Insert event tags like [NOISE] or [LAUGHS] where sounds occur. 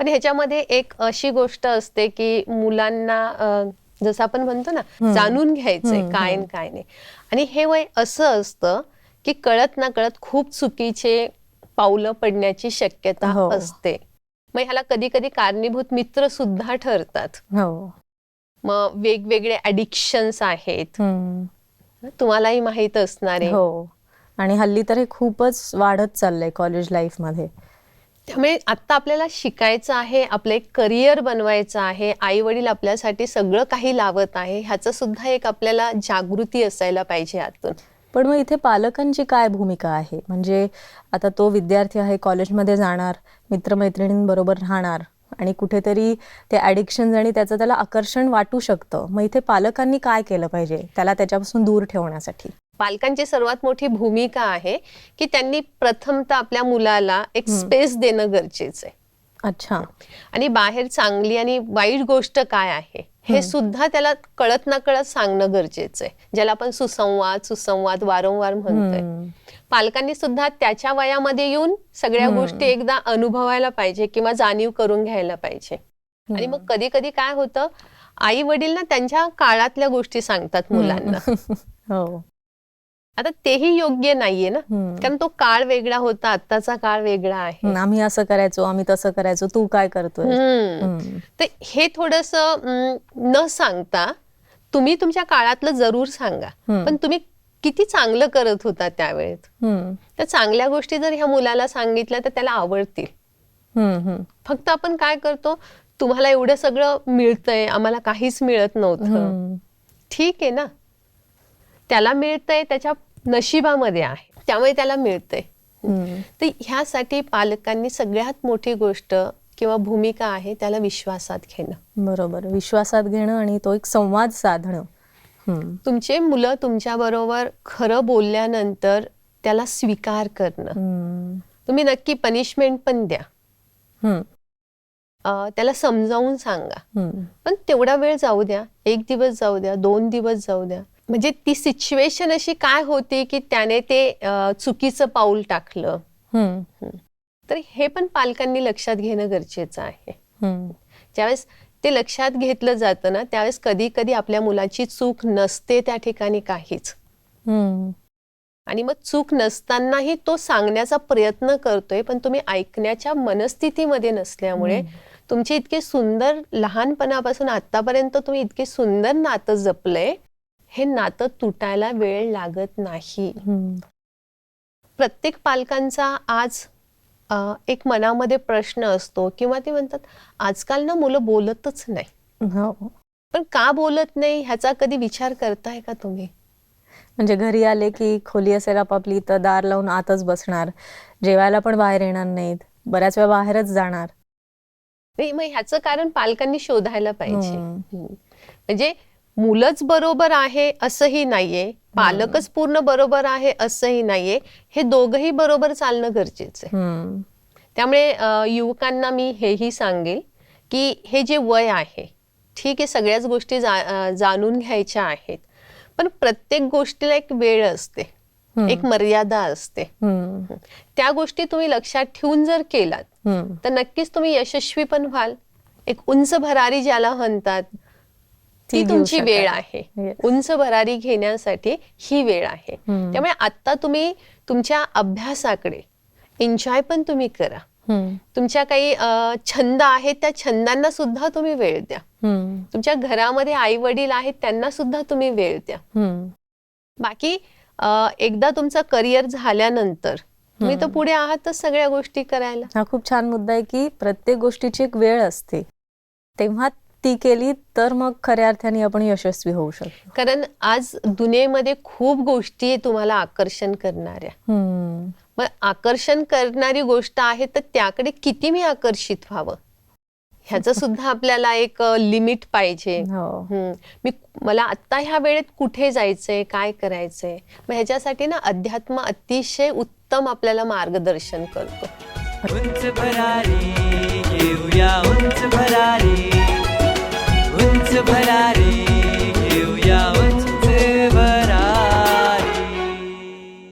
पण ह्याच्यामध्ये एक अशी गोष्ट असते की मुलांना जसं आपण म्हणतो ना जाणून घ्यायचंय काय काय नाही. आणि हे वय असं असतं की कळत ना कळत खूप चुकीचे पावलं पडण्याची शक्यता हो. असते. मग ह्याला कधी कधी कारणीभूत मित्र सुद्धा ठरतात. हो. मग वेगवेगळे ॲडिक्शन्स आहेत. तुम्हालाही माहीत असणार आहे. हो. आणि हल्ली तर हे खूपच वाढत चाललंय कॉलेज लाईफमध्ये. त्यामुळे आत्ता आपल्याला शिकायचं आहे आपलं एक करिअर बनवायचं आहे आई वडील आपल्यासाठी सगळं काही लावत आहे ह्याचं सुद्धा एक आपल्याला जागृती असायला पाहिजे आतून. पण मग इथे पालकांची काय भूमिका आहे? म्हणजे आता तो विद्यार्थी आहे कॉलेजमध्ये जाणार मित्रमैत्रिणींबरोबर राहणार आणि कुठेतरी ते ॲडिक्शन आणि त्याचं त्याला आकर्षण वाटू शकतं. मग इथे पालकांनी काय केलं पाहिजे? त्याला त्याच्यापासून दूर ठेवण्यासाठी. पालकांची सर्वात मोठी भूमिका आहे की त्यांनी प्रथमतः आपल्या मुलाला एक स्पेस देणं गरजेचं आहे. अच्छा. आणि बाहेर चांगली आणि वाईट गोष्ट काय आहे हे सुद्धा त्याला कळत ना कळत सांगणं गरजेचं आहे ज्याला आपण सुसंवाद सुसंवाद वारंवार म्हणतोय. पालकांनी सुद्धा त्याच्या वयामध्ये येऊन सगळ्या गोष्टी एकदा अनुभवायला पाहिजे किंवा जाणीव करून घ्यायला पाहिजे. आणि मग कधी कधी काय होतं आई वडील ना त्यांच्या काळातल्या गोष्टी सांगतात मुलांना. [LAUGHS] हो. आता तेही योग्य नाहीये ना हम्म. कारण तो काळ वेगळा होता आत्ताचा काळ वेगळा आहे आम्ही असं करायचो आम्ही तसं करायचो तू काय करतोय हम्म. हम्म. तर हे थोडस न सांगता तुम्ही तुमच्या काळातलं जरूर सांगा हम्म. पण तुम्ही किती चांगलं करत होता त्यावेळेत हम्म. तर चांगल्या गोष्टी जर ह्या मुलाला सांगितल्या तर त्याला आवडतील हम्म. हम्म. फक्त आपण काय करतो तुम्हाला एवढं सगळं मिळतंय आम्हाला काहीच मिळत नव्हतं हम्म. ठीक आहे ना त्याला मिळतंय त्याच्या नशिबामध्ये आहे. त्यामुळे त्याला मिळतंय. तर ह्यासाठी पालकांनी सगळ्यात मोठी गोष्ट किंवा भूमिका आहे त्याला विश्वासात घेणं. बरोबर. विश्वासात घेणं आणि तो एक संवाद साधणं. तुमचे मुलं तुमच्या बरोबर खरं बोलल्यानंतर त्याला स्वीकार करणं. तुम्ही नक्की पनिशमेंट पण द्या. त्याला समजावून सांगा. पण तेवढा वेळ जाऊ द्या. एक दिवस जाऊ द्या. दोन दिवस जाऊ द्या. म्हणजे ती सिच्युएशन अशी काय होती की त्याने ते चुकीचं पाऊल टाकलं. तर हे पण पालकांनी लक्षात घेणं गरजेचं आहे. ज्यावेळेस ते लक्षात घेतलं जातं ना त्यावेळेस कधी कधी आपल्या मुलाची चूक नसते त्या ठिकाणी काहीच. आणि मग चूक नसतानाही तो सांगण्याचा प्रयत्न करतोय पण तुम्ही ऐकण्याच्या मनस्थितीमध्ये नसल्यामुळे तुमचे इतके सुंदर लहानपणापासून आतापर्यंत तुम्ही इतके सुंदर नातं जपलंय हे नातं तुटायला वेळ लागत नाही. प्रत्येक पालकांचा आज एक मनामध्ये प्रश्न असतो किंवा ते म्हणतात आजकाल ना मुलं बोलतच नाही. हो. पण का बोलत नाही? ह्याचा कधी विचार करताय का तुम्ही? म्हणजे घरी आले की खोली असेल आपापली तर दार लावून आतच बसणार. जेवायला पण बाहेर येणार नाहीत. बऱ्याच वेळा बाहेरच जाणार. नाही मग ह्याचं कारण पालकांनी शोधायला पाहिजे. म्हणजे मुलंच बरोबर आहे असंही नाहीये पालकच पूर्ण बरोबर आहे असंही नाहीये हे दोघही बरोबर चालणं गरजेचं आहे. त्यामुळे युवकांना मी हेही सांगेल की हे जे वय आहे ठीक आहे सगळ्याच गोष्टी जा जाणून घ्यायच्या आहेत पण प्रत्येक गोष्टीला एक वेळ असते एक मर्यादा असते. त्या गोष्टी तुम्ही लक्षात ठेवून जर केलात. तर नक्कीच तुम्ही यशस्वी पण व्हाल एक उंच भरारी ज्याला म्हणतात ती तुमची. वेळ आहे. उंच भरारी घेण्यासाठी ही वेळ आहे. त्यामुळे आता तुम्ही तुमच्या अभ्यासाकडे एन्जॉय पण तुम्ही करा. तुमच्या काही छंद आहेत त्या छंदांना सुद्धा तुम्ही वेळ द्या. तुमच्या घरामध्ये आई वडील आहेत त्यांना सुद्धा तुम्ही वेळ द्या. बाकी एकदा तुमचं करिअर झाल्यानंतर तुम्ही तर पुढे आहातच सगळ्या गोष्टी करायला हा खूप छान मुद्दा आहे की प्रत्येक गोष्टीची एक वेळ असते तेव्हा ती केली तर मग खऱ्या अर्थाने आपण यशस्वी होऊ शकतो. कारण आज दुनियेमध्ये खूप गोष्टी तुम्हाला आकर्षण करणाऱ्या. हम्म. मग आकर्षण करणारी गोष्ट आहे तर त्याकडे किती मी आकर्षित व्हावं? ह्याचं सुद्धा [LAUGHS] आपल्याला एक लिमिट पाहिजे. हो. हम्म. मी मला आत्ता ह्या वेळेत कुठे जायचंय काय करायचंय? मग ह्याच्यासाठी ना अध्यात्म अतिशय उत्तम आपल्याला मार्गदर्शन करतो.